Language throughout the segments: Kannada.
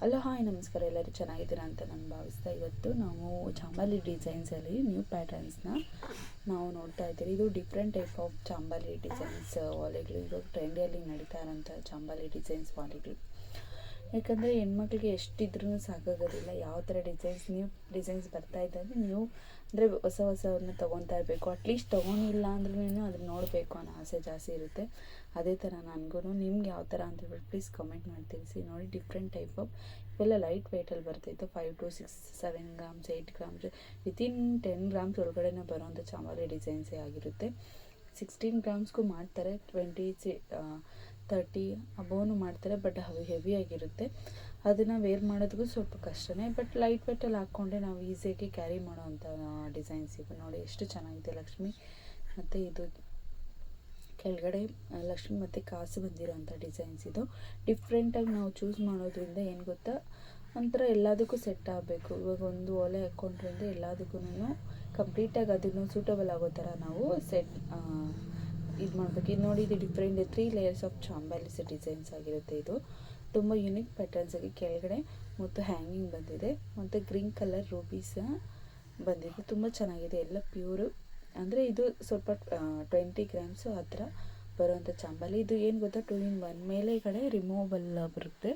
ಹಲೋ ಹಾಯ್, ನಮಸ್ಕಾರ. ಎಲ್ಲರೂ ಚೆನ್ನಾಗಿದ್ದೀರಾ ಅಂತ ನಾನು ಭಾವಿಸ್ತಾ ಇವತ್ತು ನಾವು ಚಾಂಬಾಲಿ ಡಿಸೈನ್ಸಲ್ಲಿ ನ್ಯೂ ಪ್ಯಾಟರ್ನ್ಸ್ನ ನಾವು ನೋಡ್ತಾ ಇದ್ದೀವಿ. ಇದು ಡಿಫ್ರೆಂಟ್ ಟೈಪ್ ಆಫ್ ಚಾಂಬಾಲಿ ಡಿಸೈನ್ಸ್ ವಾಲೆಗಳು ಇವಾಗ ಟ್ರೆಂಡಿಯಲ್ಲಿ ನಡೀತಾ ಇರೋಂಥ ಚಾಂಬಾಲಿ ಡಿಸೈನ್ಸ್ ವಾಲೆಗಳು ಯಾಕಂದರೆ ಹೆಣ್ಮಕ್ಳಿಗೆ ಎಷ್ಟಿದ್ರೂ ಸಾಕಾಗೋದಿಲ್ಲ. ಯಾವ ಥರ ಡಿಸೈನ್ಸ್ ನ್ಯೂ ಡಿಸೈನ್ಸ್ ಬರ್ತಾ ಅಂದರೆ ನೀವು ಅಂದರೆ ಹೊಸ ಹೊಸವನ್ನು ತೊಗೊತಾ ಇರಬೇಕು. ಅಟ್ಲೀಸ್ಟ್ ತೊಗೊಂಡಿಲ್ಲ ಅಂದ್ರೂ ಅದನ್ನ ನೋಡಬೇಕು ಅನ್ನೋ ಆಸೆ ಜಾಸ್ತಿ ಇರುತ್ತೆ. ಅದೇ ಥರ ನನಗೂ ನಿಮ್ಗೆ ಯಾವ ಥರ ಅಂತ ಹೇಳ್ಬಿಟ್ಟು ಪ್ಲೀಸ್ ಕಮೆಂಟ್ ಮಾಡಿ ತಿಳಿಸಿ. ನೋಡಿ ಡಿಫ್ರೆಂಟ್ ಟೈಪ್ ಆಫ್ ಇವೆಲ್ಲ ಲೈಟ್ ವೆಯ್ಟಲ್ಲಿ ಬರ್ತಾಯಿತ್ತು five to six seven grams eight grams within ten grams ಒಳಗಡೆನೇ ಬರೋವಂಥ ಚಾಮಲಿ ಡಿಸೈನ್ಸೇ ಆಗಿರುತ್ತೆ. ಸಿಕ್ಸ್ಟೀನ್ ಗ್ರಾಮ್ಸ್ಗೂ ಮಾಡ್ತಾರೆ. ಟ್ವೆಂಟಿ ಸಿ ತರ್ಟಿ ಅಬೋನು ಮಾಡ್ತಾರೆ ಬಟ್ ಹೆವಿ ಹೆವಿಯಾಗಿರುತ್ತೆ ಅದನ್ನು ವೇರ್ ಮಾಡೋದಕ್ಕೂ ಸ್ವಲ್ಪ ಕಷ್ಟನೇ ಬಟ್ ಲೈಟ್ ವೇಟಲ್ಲಿ ಹಾಕ್ಕೊಂಡೆ ನಾವು ಈಸಿಯಾಗಿ ಕ್ಯಾರಿ ಮಾಡೋವಂಥ ಡಿಸೈನ್ಸ್ ಇವು. ನೋಡಿ ಎಷ್ಟು ಚೆನ್ನಾಗಿದೆ ಲಕ್ಷ್ಮಿ. ಮತ್ತು ಇದು ಕೆಳಗಡೆ ಲಕ್ಷ್ಮಿ ಮತ್ತು ಕಾಸು ಬಂದಿರೋಂಥ ಡಿಸೈನ್ಸ್ ಇದು. ಡಿಫ್ರೆಂಟಾಗಿ ನಾವು ಚೂಸ್ ಮಾಡೋದ್ರಿಂದ ಏನು ಗೊತ್ತಾ? ಒಂಥರ ಎಲ್ಲದಕ್ಕೂ ಸೆಟ್ ಆಗಬೇಕು. ಇವಾಗ ಒಂದು ಒಲೆ ಹಾಕ್ಕೊಂಡ್ರಿಂದ ಎಲ್ಲದಕ್ಕೂ ಕಂಪ್ಲೀಟಾಗಿ ಅದನ್ನು ಸೂಟಬಲ್ ಆಗೋ ಥರ ನಾವು ಸೆಟ್ ಇದು ಮಾಡಬೇಕು. ಇದು ನೋಡಿ ಇದು ಡಿಫ್ರೆಂಟ್ ತ್ರೀ ಲೇಯರ್ಸ್ ಆಫ್ ಚಾಂಬಾಲಿಸ್ ಡಿಸೈನ್ಸ್ ಆಗಿರುತ್ತೆ ಇದು. ತುಂಬ ಯುನಿಕ್ ಪ್ಯಾಟರ್ನ್ಸ್ ಆಗಿ ಕೆಳಗಡೆ ಮತ್ತು ಹ್ಯಾಂಗಿಂಗ್ ಬಂದಿದೆ. ಮತ್ತು ಗ್ರೀನ್ ಕಲರ್ ರೂಬೀಸ್ ಬಂದಿದೆ. ತುಂಬ ಚೆನ್ನಾಗಿದೆ. ಎಲ್ಲ ಪ್ಯೂರು ಅಂದರೆ ಇದು ಸ್ವಲ್ಪ ಟ್ವೆಂಟಿ ಗ್ರಾಮ್ಸು ಥರ ಬರುವಂಥ ಚಾಂಬಾಲಿ ಇದು ಏನು ಗೊತ್ತಾ? ಟೂ ಇನ್ ಒನ್ ಮೇಲೆಗಡೆ ರಿಮೂವಬಲ್ ಬರುತ್ತೆ.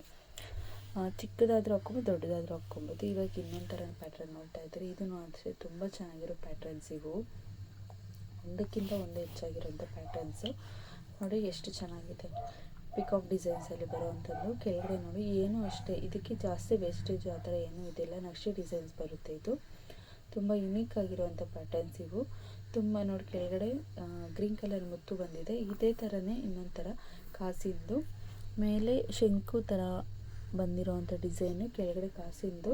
ಚಿಕ್ಕದಾದರೂ ಹಾಕ್ಕೊಬೋದು, ದೊಡ್ಡದಾದರೂ ಹಾಕ್ಕೊಬೋದು. ಇವಾಗ ಇನ್ನೊಂದು ಥರ ಪ್ಯಾಟ್ರನ್ ನೋಡ್ತಾ ಇದ್ದಾರೆ. ಇದನ್ನು ಅಷ್ಟೇ ತುಂಬ ಚೆನ್ನಾಗಿರೋ ಪ್ಯಾಟ್ರನ್ಸ್ ಇವು. ಒಂದಕ್ಕಿಂತ ಒಂದು ಹೆಚ್ಚಾಗಿರುವಂಥ ಪ್ಯಾಟರ್ನ್ಸು ನೋಡಿ ಎಷ್ಟು ಚೆನ್ನಾಗಿದೆ. ಪಿಕಾಕ್ ಡಿಸೈನ್ಸಲ್ಲಿ ಬರುವಂಥದ್ದು. ಕೆಳಗಡೆ ನೋಡಿ ಏನೂ ಅಷ್ಟೇ. ಇದಕ್ಕೆ ಜಾಸ್ತಿ ವೇಸ್ಟೇಜ್ ಆ ಥರ ಏನೂ ಇದಿಲ್ಲ. ನಕ್ಷೆ ಡಿಸೈನ್ಸ್ ಬರುತ್ತೆ ಇದು. ತುಂಬ ಯುನೀಕ್ ಆಗಿರುವಂಥ ಪ್ಯಾಟರ್ನ್ಸ್ ಇವು. ತುಂಬ ನೋಡಿ ಕೆಳಗಡೆ ಗ್ರೀನ್ ಕಲರ್ ಮುತ್ತು ಬಂದಿದೆ. ಇದೇ ಥರನೇ ಇನ್ನೊಂದು ಥರ ಕಾಸಿಂದು. ಮೇಲೆ ಶಂಕು ಥರ ಬಂದಿರೋವಂಥ ಡಿಸೈನು ಕೆಳಗಡೆ ಕಾಸಿಂದು.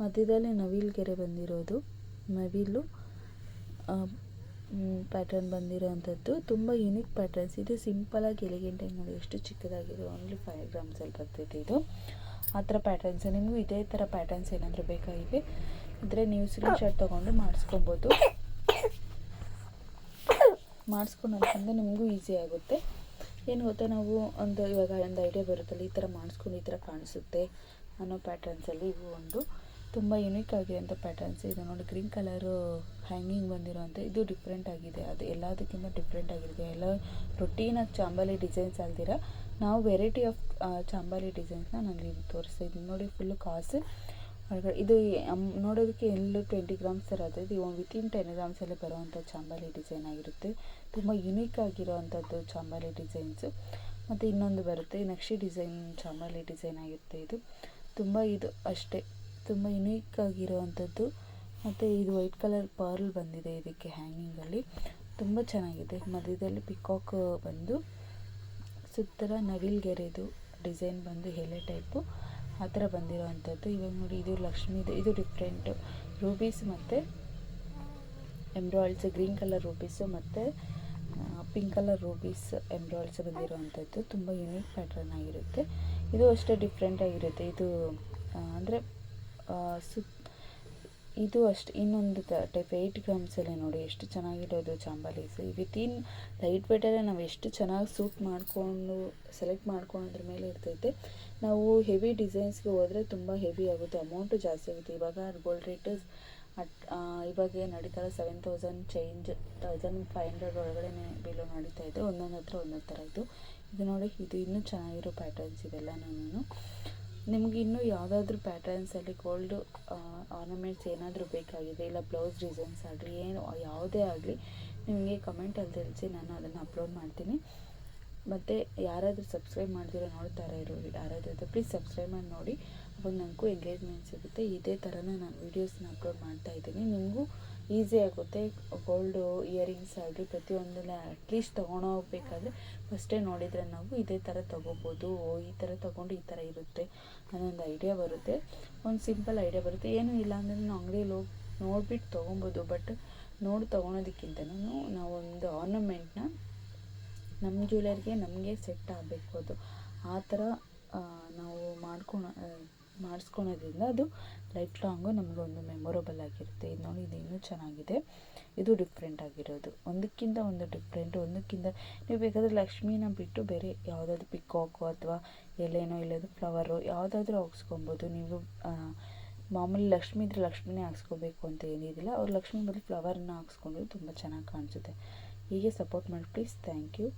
ಮಧ್ಯದಲ್ಲಿ ನವಿಲ್ಗೆರೆ ಬಂದಿರೋದು. ನವಿಲು ಪ್ಯಾಟರ್ನ್ ಬಂದಿರೋವಂಥದ್ದು ತುಂಬ ಯುನಿಕ್ ಪ್ಯಾಟರ್ನ್ಸ್ ಇದು ಸಿಂಪಲಾಗಿ ಎಲಿಗೆಂಟಾಗಿ ನೋಡಿ ಎಷ್ಟು ಚಿಕ್ಕದಾಗಿದೆ. ಓನ್ಲಿ ಫೈವ್ ಗ್ರಾಮ್ಸಲ್ಲಿ ಬರ್ತೈತೆ ಇದು. ಆ ಥರ ಪ್ಯಾಟರ್ನ್ಸ್ ನಿಮಗೂ ಇದೇ ಥರ ಪ್ಯಾಟರ್ನ್ಸ್ ಏನಾದರೂ ಬೇಕಾಗಿವೆ ಇದ್ರೆ ನೀವು ಸ್ಕ್ರೀನ್ ಶಾಟ್ ತೊಗೊಂಡು ಮಾಡಿಸ್ಕೊಬೋದು. ಮಾಡಿಸ್ಕೊಂಡು ಅಂತಂದರೆ ನಿಮಗೂ ಈಸಿ ಆಗುತ್ತೆ. ಏನು ಗೊತ್ತಾ, ನಾವು ಒಂದು ಇವಾಗ ಒಂದು ಐಡಿಯಾ ಬರುತ್ತಲ್ಲ, ಈ ಥರ ಮಾಡಿಸ್ಕೊಂಡು ಈ ಥರ ಕಾಣಿಸುತ್ತೆ ಅನ್ನೋ ಪ್ಯಾಟರ್ನ್ಸಲ್ಲಿ ಇವು ಒಂದು ತುಂಬ ಯುನೀಕ್ ಆಗಿರೋಂಥ ಪ್ಯಾಟರ್ನ್ಸ್ ಇದು ನೋಡಿ ಗ್ರೀನ್ ಕಲರು ಹ್ಯಾಂಗಿಂಗ್ ಬಂದಿರೋಂಥ ಇದು ಡಿಫ್ರೆಂಟ್ ಆಗಿದೆ. ಅದು ಎಲ್ಲದಕ್ಕಿಂತ ಡಿಫ್ರೆಂಟ್ ಆಗಿದೆ. ಎಲ್ಲ ರೊಟೀನಾಗಿ ಚಾಂಬಾಲಿ ಡಿಸೈನ್ಸ್ ಅಲ್ದಿರ ನಾವು ವೆರೈಟಿ ಆಫ್ ಚಾಂಬಾಲಿ ಡಿಸೈನ್ಸ್ನ ನಾನು ಇಲ್ಲಿ ತೋರಿಸ್ತಾ ಇದ್ದೀನಿ. ನೋಡಿ ಫುಲ್ಲು ಕಾಸು ಇದು ನೋಡೋದಕ್ಕೆ ಎಲ್ಲೂ ಟ್ವೆಂಟಿ ಗ್ರಾಮ್ಸ್ ಇರೋದು ಇದು. ವಿತಿನ್ ಟೆನ್ ಗ್ರಾಮ್ಸಲ್ಲಿ ಬರುವಂಥ ಚಾಂಬಾಲಿ ಡಿಸೈನ್ ಆಗಿರುತ್ತೆ. ತುಂಬ ಯುನೀಕ್ ಆಗಿರೋವಂಥದ್ದು ಚಾಂಬಾಲಿ ಡಿಸೈನ್ಸು ಮತ್ತು ಇನ್ನೊಂದು ಬರುತ್ತೆ. ನಕ್ಷಿ ಡಿಸೈನ್ ಚಾಂಬಾಲಿ ಡಿಸೈನ್ ಆಗಿರುತ್ತೆ ಇದು. ತುಂಬ ಇದು ಅಷ್ಟೇ. ತುಂಬ ಯುನೀಕ್ ಆಗಿರುವಂಥದ್ದು ಮತ್ತು ಇದು ವೈಟ್ ಕಲರ್ ಪರ್ಲ್ ಬಂದಿದೆ ಇದಕ್ಕೆ ಹ್ಯಾಂಗಿಂಗಲ್ಲಿ ತುಂಬ ಚೆನ್ನಾಗಿದೆ. ಮಧ್ಯದಲ್ಲಿ ಪಿಕಾಕ್ ಬಂದು ಸುತ್ತರ ನವಿಲ್ಗೆರೆದು ಡಿಸೈನ್ ಬಂದು ಎಲೆ ಟೈಪು ಆ ಥರ ಬಂದಿರೋವಂಥದ್ದು ಇವಾಗ ನೋಡಿ, ಇದು ಲಕ್ಷ್ಮೀದು ಇದು ಡಿಫ್ರೆಂಟು ರೂಬೀಸ್ ಮತ್ತು ಎಂಬ್ರಾಯ್ಡ್ಸ್ ಗ್ರೀನ್ ಕಲರ್ ರೂಬೀಸು ಮತ್ತು ಪಿಂಕ್ ಕಲರ್ ರೂಬೀಸ್ ಎಂಬ್ರಾಯ್ಡ್ಸ್ ಬಂದಿರೋವಂಥದ್ದು ತುಂಬ ಯುನೀಕ್ ಪ್ಯಾಟ್ರನ್ ಆಗಿರುತ್ತೆ. ಇದು ಅಷ್ಟೇ ಡಿಫ್ರೆಂಟ್ ಆಗಿರುತ್ತೆ. ಇದು ಅಂದರೆ ಸುತ್ ಇದು ಅಷ್ಟು, ಇನ್ನೊಂದು ಟೈಪ್ ಏಯ್ಟ್ ಗ್ರಾಮ್ಸಲ್ಲೇ ನೋಡಿ ಎಷ್ಟು ಚೆನ್ನಾಗಿರೋದು ಚಾಂಬಾಲೀಸ್ ವಿತಿನ್ ಲೈಟ್ ವೇಟಲ್ಲೇ ನಾವು ಎಷ್ಟು ಚೆನ್ನಾಗಿ ಸೂಟ್ ಮಾಡಿಕೊಂಡು ಸೆಲೆಕ್ಟ್ ಮಾಡ್ಕೊಂಡ್ರ ಮೇಲೆ ಇರ್ತೈತೆ. ನಾವು ಹೆವಿ ಡಿಸೈನ್ಸ್ಗೆ ಹೋದರೆ ತುಂಬ ಹೆವಿ ಆಗುತ್ತೆ. ಅಮೌಂಟು ಜಾಸ್ತಿ ಆಗುತ್ತೆ. ಇವಾಗ ಗೋಲ್ಡ್ ರೇಟ್ ಅಟ್ ಇವಾಗ ಏನು ನಡೀತಾರೆ seven thousand change thousand five hundred ಒಳಗಡೆ ಬಿಲೋ ನಡೀತಾ ಇದೆ. ಒಂದೊಂದು ಹತ್ರ ಒಂದೊಂದು ಥರ ಇದು. ಇದು ನೋಡಿ, ಇದು ಇನ್ನೂ ಚೆನ್ನಾಗಿರೋ ಪ್ಯಾಟರ್ನ್ಸ್ ಇವೆಲ್ಲನೂ ನಿಮ್ಗೆ ಇನ್ನೂ ಯಾವುದಾದ್ರೂ ಪ್ಯಾಟರ್ನ್ಸಲ್ಲಿ ಗೋಲ್ಡು ಆರ್ನಮೆಂಟ್ಸ್ ಏನಾದರೂ ಬೇಕಾಗಿದೆ, ಇಲ್ಲ ಬ್ಲೌಸ್ ಡಿಸೈನ್ಸ್ ಆಗಲಿ, ಏನು, ಯಾವುದೇ ಆಗಲಿ, ನಿಮಗೆ ಕಮೆಂಟಲ್ಲಿ ತಿಳಿಸಿ ನಾನು ಅದನ್ನು ಅಪ್ಲೋಡ್ ಮಾಡ್ತೀನಿ. ಮತ್ತು ಯಾರಾದರೂ ಸಬ್ಸ್ಕ್ರೈಬ್ ಮಾಡಿದಿರೋ ನೋಡ್ತಾರೆ ಇರೋರು ಯಾರಾದರೂ ಪ್ಲೀಸ್ ಸಬ್ಸ್ಕ್ರೈಬ್ ಮಾಡಿ ನೋಡಿ. ಅವಾಗ ನನಗೂ ಎಂಗೇಜ್ಮೆಂಟ್ ಸಿಗುತ್ತೆ. ಇದೇ ಥರನೇ ನಾನು ವೀಡಿಯೋಸ್ನ ಅಪ್ಲೋಡ್ ಮಾಡ್ತಾ ಇದ್ದೀನಿ. ನಿಮಗೂ ಈಸಿ ಆಗುತ್ತೆ. ಗೋಲ್ಡು ಇಯರಿಂಗ್ಸ್ ಆಗಲಿ ಪ್ರತಿಯೊಂದನ್ನ ಅಟ್ಲೀಸ್ಟ್ ತೊಗೊಂಡೋಗ್ಬೇಕಾದ್ರೆ ಫಸ್ಟೇ ನೋಡಿದರೆ ನಾವು ಇದೇ ಥರ ತೊಗೋಬೋದು. ಈ ಥರ ತೊಗೊಂಡು ಈ ಥರ ಇರುತ್ತೆ ಅನ್ನೊಂದು ಐಡಿಯಾ ಬರುತ್ತೆ. ಒಂದು ಸಿಂಪಲ್ ಐಡಿಯಾ ಬರುತ್ತೆ. ಏನೂ ಇಲ್ಲ ಅಂದರೆ ನಾವು ಅಂಗಡಿಯಲ್ಲಿ ಹೋಗಿ ನೋಡಿಬಿಟ್ಟು ತೊಗೊಬೋದು. ಬಟ್ ನೋಡಿ ತೊಗೊಳೋದಕ್ಕಿಂತನೂ ನಾವೊಂದು ಆರ್ನಮೆಂಟ್ನ ನಮ್ಮ ಜ್ಯುವೆಲರಿಗೆ ನಮಗೆ ಸೆಟ್ ಆಗಬೇಕು ಅದು. ಆ ಥರ ನಾವು ಮಾಡ್ಕೊಳ ಮಾಡಿಸ್ಕೊಳೋದ್ರಿಂದ ಅದು ಲೈಫ್ ಲಾಂಗು ನಮಗೊಂದು ಮೆಮೊರಬಲ್ ಆಗಿರುತ್ತೆ. ಇದು ನೋಡಿ, ಇದು ಇನ್ನೂ ಚೆನ್ನಾಗಿದೆ. ಇದು ಡಿಫ್ರೆಂಟ್ ಆಗಿರೋದು. ಒಂದಕ್ಕಿಂತ ಒಂದು ಡಿಫ್ರೆಂಟ್, ಒಂದಕ್ಕಿಂತ ನೀವು ಬೇಕಾದರೆ ಲಕ್ಷ್ಮೀನ ಬಿಟ್ಟು ಬೇರೆ ಯಾವುದಾದ್ರು ಪಿಕಾಕು ಅಥವಾ ಎಲೆನೋ ಇಲ್ಲದು ಫ್ಲವರು ಯಾವುದಾದ್ರೂ ಹಾಕ್ಸ್ಕೊಬೋದು. ನೀವು ಮಾಮೂಲಿ ಲಕ್ಷ್ಮಿ ಇದ್ರೆ ಲಕ್ಷ್ಮಿನೇ ಹಾಕ್ಸ್ಕೋಬೇಕು ಅಂತ ಏನಿದಿಲ್ಲ ಅವ್ರು ಲಕ್ಷ್ಮಿ ಬದಲು ಫ್ಲವರ್ನ ಹಾಕ್ಸ್ಕೊಂಡ್ರೆ ತುಂಬ ಚೆನ್ನಾಗಿ ಕಾಣಿಸುತ್ತೆ. ಹೀಗೆ ಸಪೋರ್ಟ್ ಮಾಡಿ. Please thank you.